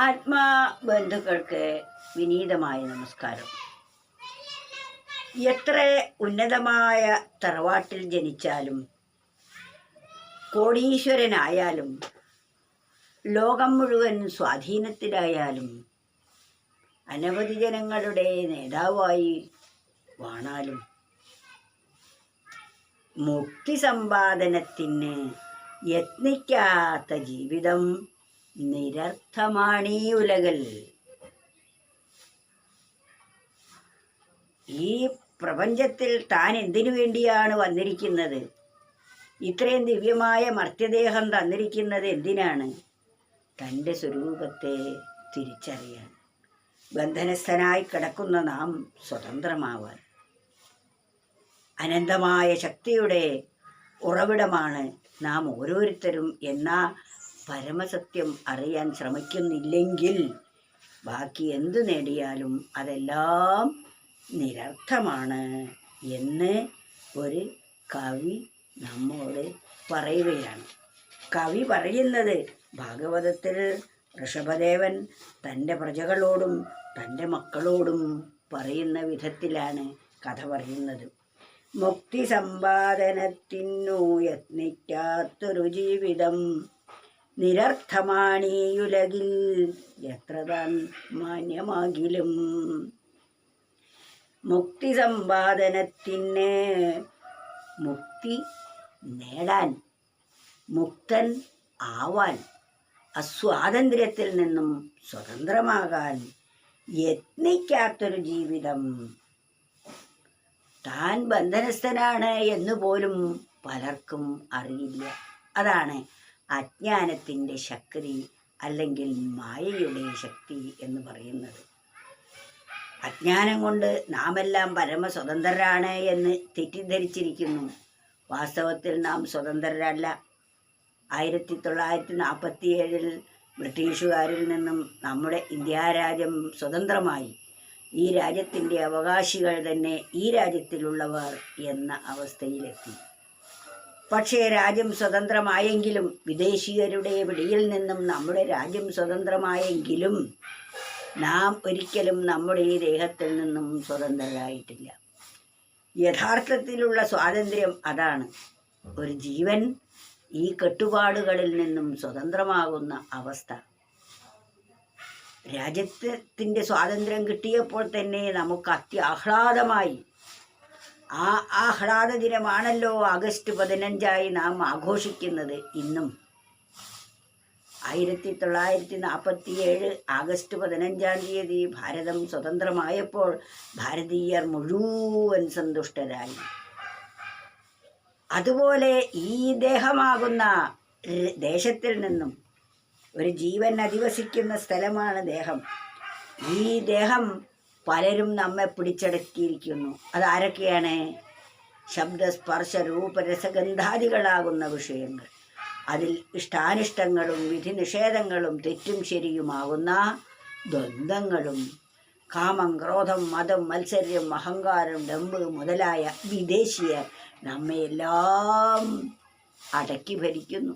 ആത്മാ ബന്ധുക്കൾക്ക് വിനീതമായ നമസ്കാരം. എത്ര ഉന്നതമായ തറവാട്ടിൽ ജനിച്ചാലും കോടീശ്വരനായാലും ലോകം മുഴുവൻ സ്വാധീനത്തിലായാലും അനവധി ജനങ്ങളുടെ നേതാവായി വാണാലും മുക്തി സമ്പാദനത്തിന് യത്നിക്കാത്ത ജീവിതം നിരർത്ഥമാണീ ഉലകൽ ഈ പ്രപഞ്ചത്തിൽ താൻ എന്തിനു വേണ്ടിയാണ് വന്നിരിക്കുന്നത്? ഇത്രയും ദിവ്യമായ മർത്യദേഹം തന്നിരിക്കുന്നത് എന്തിനാണ്? തന്റെ സ്വരൂപത്തെ തിരിച്ചറിയാൻ. ബന്ധനസ്ഥനായി കിടക്കുന്ന നാം സ്വതന്ത്രമാവാൻ. അനന്തമായ ശക്തിയുടെ ഉറവിടമാണ് നാം ഓരോരുത്തരും എന്ന പരമസത്യം അറിയാൻ ശ്രമിക്കുന്നില്ലെങ്കിൽ ബാക്കി എന്ത് നേടിയാലും അതെല്ലാം നിരർത്ഥമാണ് എന്ന് ഒരു കവി നമ്മോട് പറയുകയാണ്. കവി പറയുന്നത് ഭാഗവതത്തിൽ ഋഷഭദേവൻ തന്റെ പ്രജകളോടും തന്റെ മക്കളോടും പറയുന്ന വിധത്തിലാണ് കഥ പറയുന്നത്. മുക്തി സമ്പാദനത്തിനു യത്നിക്കാത്തൊരു ജീവിതം നിരർത്ഥമാണീയുലകിൽ എത്ര താൻ മാന്യമാകിലും. മുക്തി സമ്പാദനത്തിന് മുക്തി നേടാൻ മുക്തൻ ആവാൻ അസ്വാതന്ത്ര്യത്തിൽ നിന്നും സ്വതന്ത്രമാകാൻ യത്നിക്കാത്തൊരു ജീവിതം താൻ ബന്ധനസ്ഥനാണ് എന്ന് പോലും പലർക്കും അറിയില്ല. അതാണ് അജ്ഞാനത്തിന്റെ ശക്തി അല്ലെങ്കിൽ മായയുടെ ശക്തി എന്ന് പറയുന്നത്. അജ്ഞാനം കൊണ്ട് നാമെല്ലാം പരമസ്വതന്ത്രരാണ് എന്ന് തെറ്റിദ്ധരിച്ചിരിക്കുന്നു. വാസ്തവത്തിൽ നാം സ്വതന്ത്രരല്ല. ആയിരത്തി തൊള്ളായിരത്തി നാൽപ്പത്തിയേഴിൽ ബ്രിട്ടീഷുകാരിൽ നിന്നും നമ്മുടെ ഇന്ത്യ രാജ്യം സ്വതന്ത്രമായി. ഈ രാജ്യത്തിന്റെ അവകാശികൾ തന്നെ ഈ രാജ്യത്തിലുള്ളവർ എന്ന അവസ്ഥയിലെത്തി. പക്ഷേ രാജ്യം സ്വതന്ത്രമായെങ്കിലും വിദേശീയരുടെ പിടിയിൽ നിന്നും നമ്മുടെ രാജ്യം സ്വതന്ത്രമായെങ്കിലും നാം ഒരിക്കലും നമ്മുടെ ഈ ദേഹത്തിൽ നിന്നും സ്വതന്ത്രരായിട്ടില്ല. യഥാർത്ഥത്തിലുള്ള സ്വാതന്ത്ര്യം അതാണ്. ഒരു ജീവൻ ഈ കെട്ടുപാടുകളിൽ നിന്നും സ്വതന്ത്രമാകുന്ന അവസ്ഥ. രാജ്യത്തിന്റെ സ്വാതന്ത്ര്യം കിട്ടിയപ്പോൾ തന്നെ നമുക്ക് അത്യാഹ്ലാദമായി ആ ആഹ്ലാദ ദിനമാണല്ലോ ആഗസ്റ്റ് പതിനഞ്ചായി നാം ആഘോഷിക്കുന്നത് ഇന്നും. ആയിരത്തി തൊള്ളായിരത്തി നാൽപ്പത്തി ഏഴ് ആഗസ്റ്റ് പതിനഞ്ചാം തീയതി ഭാരതം സ്വതന്ത്രമായപ്പോൾ ഭാരതീയർ മുഴുവൻ സന്തുഷ്ടരായി. അതുപോലെ ഈ ദേഹമാകുന്ന ദേശത്തിൽ നിന്നും ഒരു ജീവൻ അധിവസിക്കുന്ന സ്ഥലമാണ് ദേഹം. ഈ ദേഹം പലരും നമ്മെ പിടിച്ചടക്കിയിരിക്കുന്നു. അതാരൊക്കെയാണ് ശബ്ദസ്പർശ രൂപരസഗന്ധാദികളാകുന്ന വിഷയങ്ങൾ. അതിൽ ഇഷ്ടാനിഷ്ടങ്ങളും വിധി നിഷേധങ്ങളും തെറ്റും ശരിയുമാകുന്ന ദ്വന്ദ്ങ്ങളും കാമം ക്രോധം മതം മത്സര്യം അഹങ്കാരം ഡമ്പ് മുതലായ വിദേശീയർ നമ്മയെല്ലാം അടക്കി ഭരിക്കുന്നു.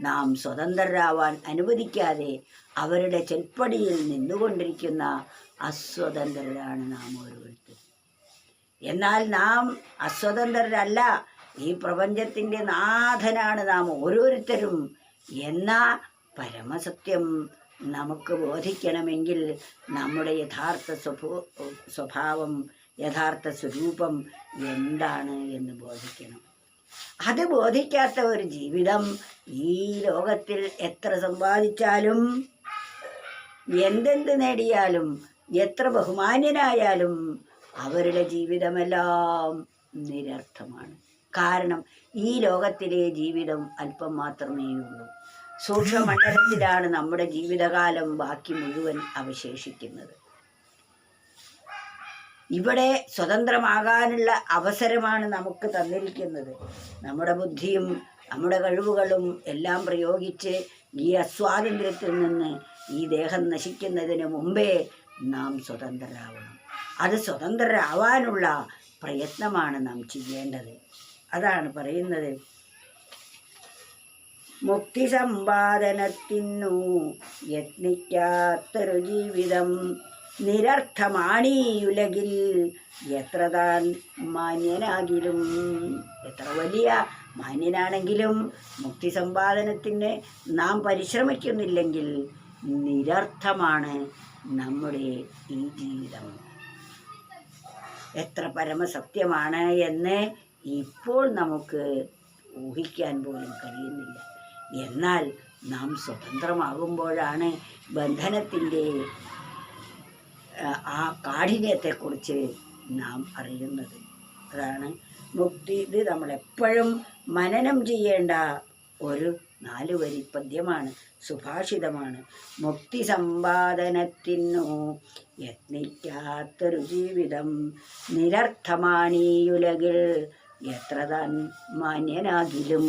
നാം സ്വതന്ത്രരാവാൻ അനുവദിക്കാതെ അവരുടെ ചെൽപ്പടിയിൽ നിന്നുകൊണ്ടിരിക്കുന്ന അസ്വതന്ത്രരാണ് നാം ഓരോരുത്തരും എന്നാൽ നാം അസ്വതന്ത്രരല്ല ഈ പ്രപഞ്ചത്തിന്റെ നാഥനാണ് നാം ഓരോരുത്തരും എന്ന പരമസത്യം നമുക്ക് ബോധിക്കണമെങ്കിൽ നമ്മുടെ യഥാർത്ഥ സ്വഭോ സ്വഭാവം യഥാർത്ഥ സ്വരൂപം എന്താണ് എന്ന് ബോധിക്കണം. അത് ബോധിക്കാത്ത ഒരു ജീവിതം ഈ ലോകത്തിൽ എത്ര സമ്പാദിച്ചാലും എന്തെന്ത് നേടിയാലും എത്ര ബഹുമാന്യനായാലും അവരുടെ ജീവിതമെല്ലാം നിരർത്ഥമാണ്. കാരണം ഈ ലോകത്തിലെ ജീവിതം അല്പം മാത്രമേ ഉള്ളൂ. സൂക്ഷ്മമണ്ഡലത്തിലാണ് നമ്മുടെ ജീവിതകാലം ബാക്കി മുഴുവൻ അവശേഷിക്കുന്നത്. ഇവിടെ സ്വതന്ത്രമാകാനുള്ള അവസരമാണ് നമുക്ക് തന്നിരിക്കുന്നത്. നമ്മുടെ ബുദ്ധിയും നമ്മുടെ കഴിവുകളും എല്ലാം പ്രയോഗിച്ച് ഈ അസ്വാതന്ത്ര്യത്തിൽ നിന്ന് ഈ ദേഹം നശിക്കുന്നതിന് മുമ്പേ നാം സ്വതന്ത്രരാവണം. അത് സ്വതന്ത്രരാവാനുള്ള പ്രയത്നമാണ് നാം ചെയ്യേണ്ടത്. അതാണ് പറയുന്നത്. മുക്തി സമ്പാദനത്തിനു യത്നിക്കാത്തൊരു ജീവിതം നിരർത്ഥമാണീ ഉലകിൽ എത്ര താൻ മാന്യനാകിലും എത്ര വലിയ മാന്യനാണെങ്കിലും മുക്തി സമ്പാദനത്തിന് നാം പരിശ്രമിക്കുന്നില്ലെങ്കിൽ നിരർത്ഥമാണ് നമ്മുടെ ഈ ജീവിതം എത്ര പരമസത്യമാണ് എന്ന് ഇപ്പോൾ നമുക്ക് ഊഹിക്കാൻ പോലും കഴിയുന്നില്ല. എന്നാൽ നാം സ്വതന്ത്രമാകുമ്പോഴാണ് ബന്ധനത്തിന്റെ ആ, കാഠിന്യത്തെക്കുറിച്ച് നാം അറിയുന്നത്. അതാണ് മുക്തി. ഇത് നമ്മളെപ്പോഴും മനനം ചെയ്യേണ്ട ഒരു നാല് വരി പദ്യമാണ് സുഭാഷിതമാണ്. മുക്തി സമ്പാദനത്തിനു യത്നിക്കാത്തൊരു ജീവിതം നിരർത്ഥമാണീയുലകിൽ. എത്ര താൻ മാന്യനാകിലും.